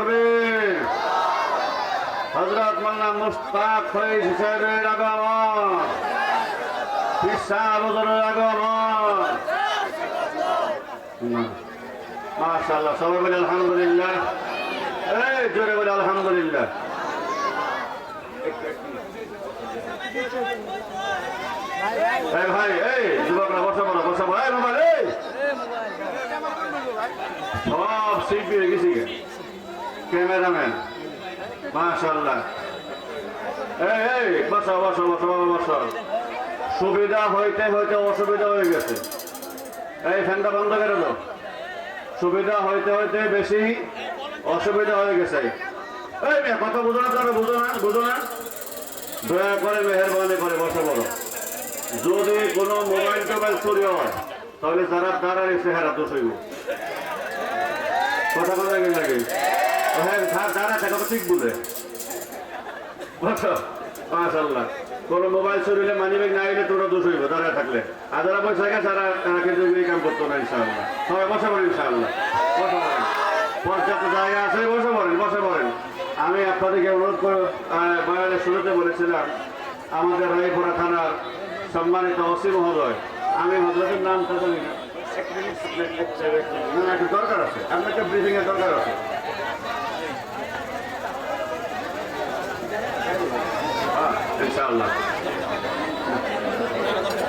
তাকবীর হজরত মোল্লা মুস্তাক সাহেবের আগমন। বদরের আগমন। মাশাআল্লাহ, সবাই বলে আলহামদুলিল্লাহ। এই, জোরে বলে আলহামদুলিল্লাহ। এই ভাই, এই, যুবকরা, বসে পড়ো বসে পড়ো এই মোবাইল, এই। সব শিল্পী হয়ে গেছি এই এই সুবিধা হইতে হইতে অসুবিধা হয়ে গেছে। এই ফ্যানটা বন্ধ করে সুবিধা হইতে হইতে বেশি অসুবিধা হয়ে গেছে। এই কথা বুঝো না তবে বুঝো না বুঝো না। দয়া করে মেহরবানি করে বসে বলো যদি কোনো মোবাইল টোবাইল চুরি হয়, তাহলে যারা তারা চেহারা দোষ হইব। কথা বলা নাকি? মোবাইল চুরি হলে মানি থাকলে। আমি আপনাদেরকে অনুরোধ করে বয়ানের শুরুতে বলেছিলাম, আমাদের রায়পুরা থানার সম্মানিত ওসি মহোদয়, আমি হজরতের নামটা জানি না। দরকার আছে। আপনার একটা ব্রিফিং এর দরকার আছে। ইনশাআল্লাহ।